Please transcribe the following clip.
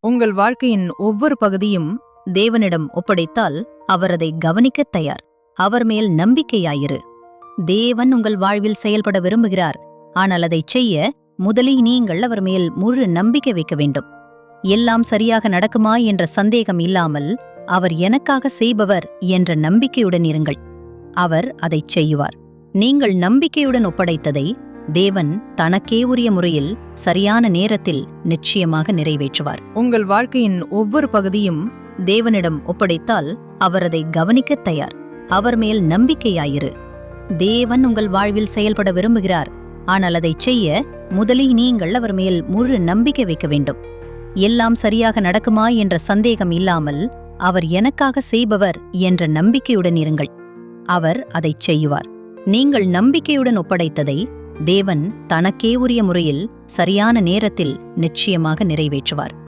உங்கள் வாழ்க்கையின் ஒவ்வொரு பகுதியும் தேவனிடம் ஒப்படைத்தால் அவர் அதை கவனிக்கத் தயார். அவர் மேல் நம்பிக்கையாயிரு. தேவன் உங்கள் வாழ்வில் செயல்பட விரும்புகிறார். ஆனால் அதைச் செய்ய முதலில் நீங்கள் அவர் மேல் முழு நம்பிக்கை வைக்க வேண்டும். எல்லாம் சரியாக நடக்குமா என்ற சந்தேகம் இல்லாமல் அவர் எனக்காக செய்பவர் என்ற நம்பிக்கையுடன் இருங்கள். அவர் அதைச் செய்யுவார் நீங்கள் நம்பிக்கையுடன் ஒப்படைத்ததை தேவன் தனக்கே உரிய முறையில் சரியான நேரத்தில் நிச்சயமாக நிறைவேற்றுவார். உங்கள் வாழ்க்கையின் ஒவ்வொரு பகுதியும் தேவனிடம் ஒப்படைத்தால் அவர் அதை கவனிக்கத் தயார். அவர் மேல் நம்பிக்கையாயிரு. தேவன் உங்கள் வாழ்வில் செயல்பட விரும்புகிறார். ஆனால் அதைச் செய்ய முதலில் நீங்கள் அவர் மேல் முழு நம்பிக்கை வைக்க வேண்டும். எல்லாம் சரியாக நடக்குமா என்ற சந்தேகம் இல்லாமல் அவர் எனக்காக செய்பவர் என்ற நம்பிக்கையுடன் இருங்கள். அவர் அதைச் செய்யுவார் நீங்கள் நம்பிக்கையுடன் ஒப்படைத்ததை தேவன் தனக்கே உரிய முறையில் சரியான நேரத்தில் நிச்சயமாக நிறைவேற்றுவார்.